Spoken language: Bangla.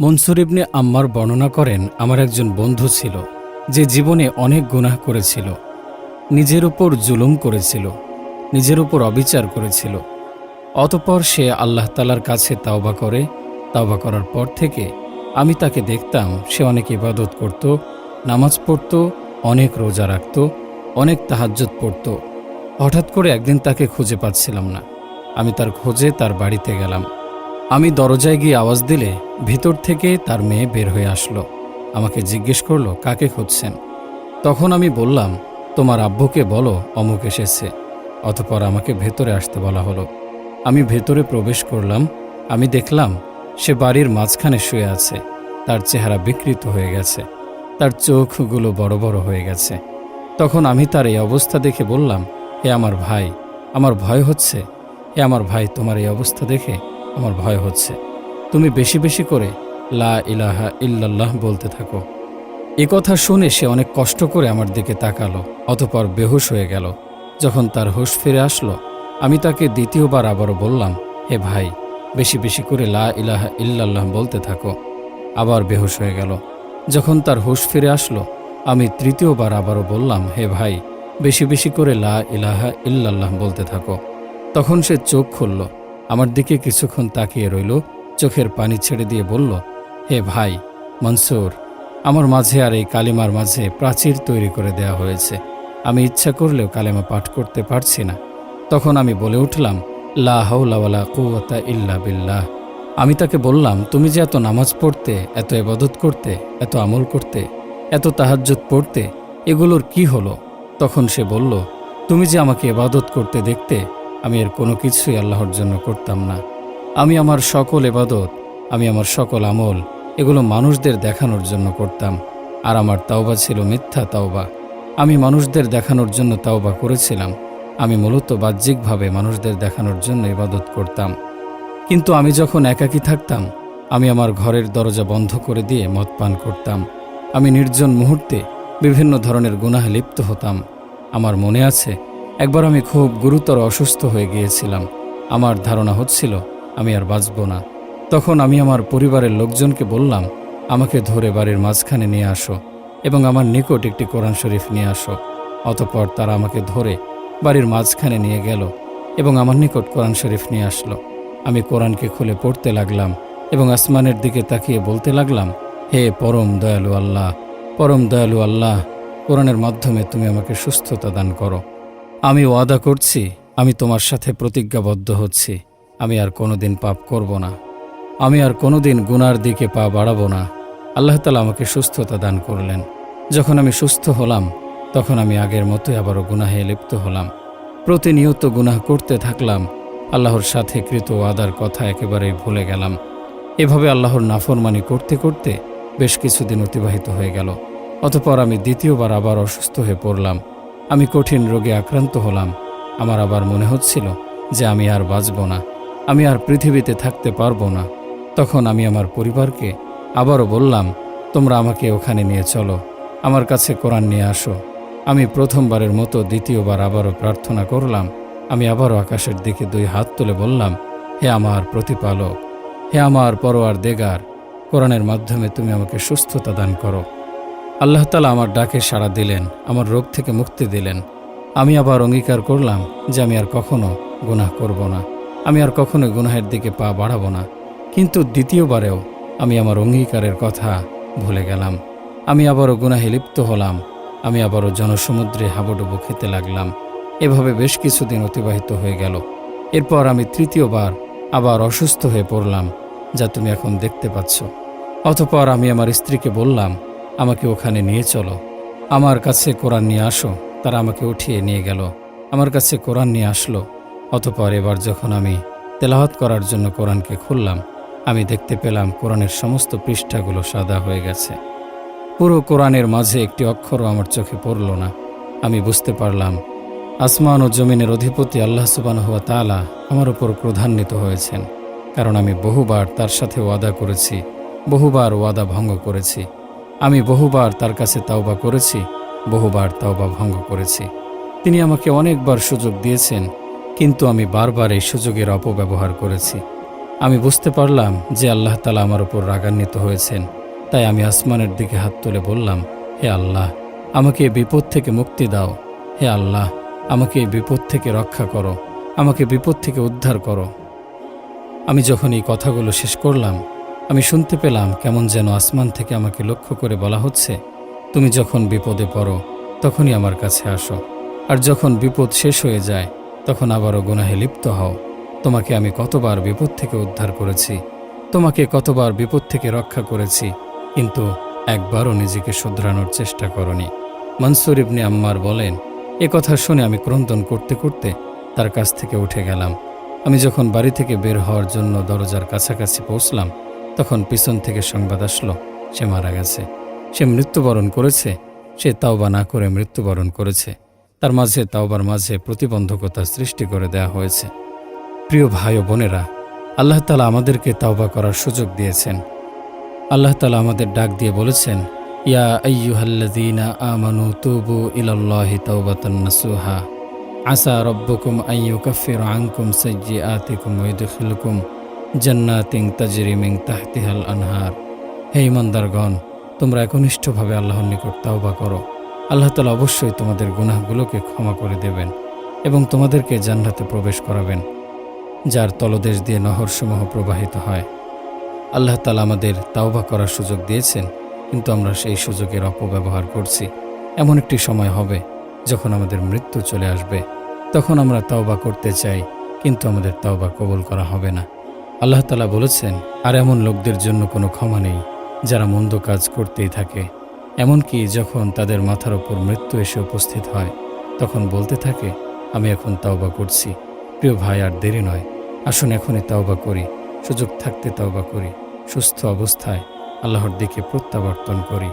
মনসুর ইবনে আম্মার বর্ণনা করেন, আমার একজন বন্ধু ছিল, যে জীবনে অনেক গুনাহ করেছিল, নিজের উপর জুলুম করেছিল, নিজের উপর অবিচার করেছিল। অতপর সে আল্লাহ তালার কাছে তাওবা করে, তাওবা করার পর থেকে আমি তাকে দেখতাম, সে অনেক ইবাদত করত, নামাজ পড়ত, অনেক রোজা রাখত, অনেক তাহাজ্জুদ পড়ত। হঠাৎ করে একদিন তাকে খুঁজে পাচ্ছিলাম না। আমি তার খোঁজে তার বাড়িতে গেলাম। আমি দরজায় গিয়ে আওয়াজ দিলে ভিতর থেকে তার মেয়ে বের হয়ে আসলো। আমাকে জিজ্ঞেস করল, কাকে খুঁজছেন? তখন আমি বললাম, তোমার আব্বুকে বলো, অমুক এসেছে। অতপর আমাকে ভেতরে আসতে বলা হলো। আমি ভেতরে প্রবেশ করলাম। আমি দেখলাম, সে বাড়ির মাঝখানে শুয়ে আছে। তার চেহারা বিকৃত হয়ে গেছে। তার চোখগুলো বড় বড় হয়ে গেছে। তখন আমি তার এই অবস্থা দেখে বললাম, হে আমার ভাই, আমার ভয় হচ্ছে। হে আমার ভাই, তোমার এই অবস্থা দেখে আমার ভয় হচ্ছে। তুমি বেশি বেশি করে লা ইলাহা ইল্লাল্লাহ বলতে থাকো। এ কথা শুনে সে অনেক কষ্ট করে আমার দিকে তাকালো, অতপর বেহুশ হয়ে গেল। যখন তার হুঁশ ফিরে আসলো, আমি তাকে দ্বিতীয়বার আবারও বললাম, হে ভাই, বেশি বেশি করে লা ইলাহা ইল্লাল্লাহ বলতে থাকো। আবার বেহুশ হয়ে গেল। যখন তার হুঁশ ফিরে আসলো, আমি তৃতীয়বার আবারও বললাম, হে ভাই, বেশি বেশি করে লা ইলাহা ইল্লাল্লাহ বলতে থাকো। তখন সে চোখ খুলল আমার দিকে কিছুক্ষণ তাকিয়ে রইল, চোখের পানি ছেড়ে দিয়ে বলল, হে ভাই, মনসুর, আমার মাঝে আর এই কালিমার মাঝে প্রাচীর তৈরি করে দেয়া হয়েছে। আমি ইচ্ছা করলেও কালেমা পাঠ করতে পারছি না। তখন আমি বলে উঠলাম, লা হাওলা কুয়াতা ইল্লা বিল্লাহ। আমি তাকে বললাম, তুমি যে এত নামাজ পড়তে, এত এবাদত করতে, এত আমল করতে, এত তাহাজ্জুদ পড়তে, এগুলোর কি হলো? তখন সে বলল, তুমি যে আমাকে এবাদত করতে দেখতে আমি এর কোনো কিছুই আল্লাহর জন্য করতাম না। আমি আমার সকল এবাদত আমি আমার সকল আমল, এগুলো মানুষদের দেখানোর জন্য করতাম। আর আমার তাওবা ছিল মিথ্যা তাওবা। আমি মানুষদের দেখানোর জন্য তাওবা করেছিলাম। আমি মূলত বাহ্যিকভাবে মানুষদের দেখানোর জন্য ইবাদত করতাম। কিন্তু আমি যখন একাকী থাকতাম, আমি আমার ঘরের দরজা বন্ধ করে দিয়ে মদ পান করতাম। আমি নির্জন মুহূর্তে বিভিন্ন ধরনের গুনাহে লিপ্ত হতাম। আমার মনে আছে একবার আমি খুব গুরুতর অসুস্থ হয়ে গিয়েছিলাম। আমার ধারণা হচ্ছিল, আমি আর বাঁচব না। তখন আমি আমার পরিবারের লোকজনকে বললাম, আমাকে ধরে বাড়ির মাঝখানে নিয়ে আসো এবং আমার নিকট একটি কোরআন শরীফ নিয়ে আসো। অতপর তারা আমাকে ধরে বাড়ির মাঝখানে নিয়ে গেল এবং আমার নিকট কোরআন শরীফ নিয়ে আসলো। আমি কোরআনকে খুলে পড়তে লাগলাম এবং আসমানের দিকে তাকিয়ে বলতে লাগলাম, হে পরম দয়ালু আল্লাহ, পরম দয়ালু আল্লাহ, কোরআনের মাধ্যমে তুমি আমাকে সুস্থতা দান করো। আমি ওয়াদা করছি, আমি তোমার সাথে প্রতিজ্ঞাবদ্ধ হচ্ছি, আমি আর কোনোদিন পাপ করব না। আমি আর কোনোদিন গুনার দিকে পা বাড়াবো না। আল্লাহ তালা আমাকে সুস্থতা দান করলেন। যখন আমি সুস্থ হলাম, তখন আমি আগের মতোই আবারও গুনাহে লিপ্ত হলাম। প্রতিনিয়ত গুনাহ করতে থাকলাম, আল্লাহর সাথে কৃত ওয়াদার কথা একেবারেই ভুলে গেলাম। এভাবে আল্লাহর নাফরমানি করতে করতে বেশ কিছুদিন অতিবাহিত হয়ে গেল। অতপর আমি দ্বিতীয়বার আবার অসুস্থ হয়ে পড়লাম। আমি কঠিন রোগে আক্রান্ত হলাম। আমার আবার মনে হচ্ছিল যে আমি আর বাঁচব না। আমি আর পৃথিবীতে থাকতে পারব না। তখন আমি আমার পরিবারকে আবারও বললাম, তোমরা আমাকে ওখানে নিয়ে চলো। আমার কাছে কোরআন নিয়ে আসো। আমি প্রথমবারের মতো দ্বিতীয়বার আবারও প্রার্থনা করলাম। আমি আবারও আকাশের দিকে দুই হাত তুলে বললাম, হে আমার প্রতিপালক, হে আমার পরোয়ার দেগার কোরআনের মাধ্যমে তুমি আমাকে সুস্থতা দান করো। আল্লাহ তালা আমার ডাকে সাড়া দিলেন, আমার রোগ থেকে মুক্তি দিলেন। আমি আবার অঙ্গীকার করলাম যে আমি আর কখনো গুনাহ করব না। আমি আর কখনো গুনাহের দিকে পা বাড়াবো না। কিন্তু দ্বিতীয়বারেও আমি আমার অঙ্গীকারের কথা ভুলে গেলাম। আমি আবারও গুনাহে লিপ্ত হলাম। আমি আবারও জনসমুদ্রে হাবুডুবু খেতে লাগলাম। এভাবে বেশ কিছুদিন অতিবাহিত হয়ে গেল। এরপর আমি তৃতীয়বার আবার অসুস্থ হয়ে পড়লাম, যা তুমি এখন দেখতে পাচ্ছ। অতপর আমি আমার স্ত্রীকে বললাম আমাকে ওখানে নিয়ে চলো। আমার কাছে কোরআন নিয়ে আসো। তারা আমাকে উঠিয়ে নিয়ে গেল। আমার কাছে কোরআন নিয়ে আসলো। অতপর এবার যখন আমি তেলাহত করার জন্য কোরআনকে খুললাম, আমি দেখতে পেলাম কোরআনের সমস্ত পৃষ্ঠাগুলো সাদা হয়ে গেছে। পুরো কোরআনের মাঝে একটি অক্ষরও আমার চোখে পড়ল না। আমি বুঝতে পারলাম, আসমান ও জমিনের অধিপতি আল্লাহ সুবান হওয়া তালা আমার উপর ক্রধান্বিত হয়েছেন। কারণ আমি বহুবার তার সাথে ওয়াদা করেছি, বহুবার ওয়াদা ভঙ্গ করেছি। আমি বহুবার তার কাছে তাওবা করেছি, বহুবার তাওবা ভঙ্গ করেছি। তিনি আমাকে অনেকবার সুযোগ দিয়েছেন, কিন্তু আমি বারবার এই সুযোগের অপব্যবহার করেছি। আমি বুঝতে পারলাম যে আল্লাহ তালা আমার উপর রাগান্বিত হয়েছেন, তাই আমি আসমানের দিকে হাত তুলে বললাম, হে আল্লাহ, আমাকে এই বিপদ থেকে মুক্তি দাও। হে আল্লাহ, আমাকে এই বিপদ থেকে রক্ষা করো, আমাকে বিপদ থেকে উদ্ধার করো। আমি যখন এই কথাগুলো শেষ করলাম আমি শুনতে পেলাম কেমন যেন আসমান থেকে আমাকে লক্ষ্য করে বলা হচ্ছে, তুমি যখন বিপদে পড়ো, তখনই আমার কাছে আসো। আর যখন বিপদ শেষ হয়ে যায়, তখন আবারও গুনাহে লিপ্ত হও। তোমাকে আমি কতবার বিপদ থেকে উদ্ধার করেছি, তোমাকে কতবার বিপদ থেকে রক্ষা করেছি, কিন্তু একবারও নিজেকে শুধরানোর চেষ্টা করনি। মনসুর ইবনে আম্মার বলেন, এ কথা শুনে আমি ক্রন্দন করতে করতে তার কাছ থেকে উঠে গেলাম। আমি যখন বাড়ি থেকে বের হওয়ার জন্য দরজার কাছাকাছি পৌঁছলাম তখন পিছন থেকে সংবাদ আসলো, সে মারা গেছে। সে মৃত্যুবরণ করেছে, সে তাওবা না করে মৃত্যুবরণ করেছে। তার মাঝে তাওবার মাঝে প্রতিবন্ধকতা সৃষ্টি করে দেয়া হয়েছে। প্রিয় ভাই ও বোনেরা, আল্লাহ তালা আমাদেরকে তাওবা করার সুযোগ দিয়েছেন। আল্লাহ তালা আমাদের ডাক দিয়ে বলেছেন, ইয়া আইয়ুহাল্লাযীনা আমানু তুবু ইলাল্লাহি তাওবাতান আসা রব্বুকুম ইউকাফির আনকুম সাইয়্যাতিকুম ওয়া জান্নাতিন তাজরি মিন তাহতিহাল আনহার। হে ইমানদারগণ, তোমরা একনিষ্ঠভাবে আল্লাহর নিকট তাওবা করো। আল্লাহ তালা অবশ্যই তোমাদের গুনাহগুলোকে ক্ষমা করে দেবেন এবং তোমাদেরকে জান্নাতে প্রবেশ করাবেন, যার তলদেশ দিয়ে নহরসমূহ প্রবাহিত হয়। আল্লাহ তালা আমাদের তাওবা করার সুযোগ দিয়েছেন, কিন্তু আমরা সেই সুযোগের অপব্যবহার করছি। এমন একটি সময় হবে যখন আমাদের মৃত্যু চলে আসবে। তখন আমরা তাওবা করতে চাই, কিন্তু আমাদের তাওবা কবুল করা হবে না। আল্লাহ তালা বলেছেন, আর এমন লোকদের জন্য কোনো ক্ষমা নেই, যারা মন্দ কাজ করতেই থাকে। এমনকি যখন তাদের মাথার ওপর মৃত্যু এসে উপস্থিত হয়, তখন বলতে থাকে, আমি এখন তাওবা করছি। প্রিয় ভাই, আর দেরি নয়। আসুন এখনই তাওবা করি। সুযোগ থাকতে তাওবা করি। সুস্থ অবস্থায় আল্লাহর দিকে প্রত্যাবর্তন করি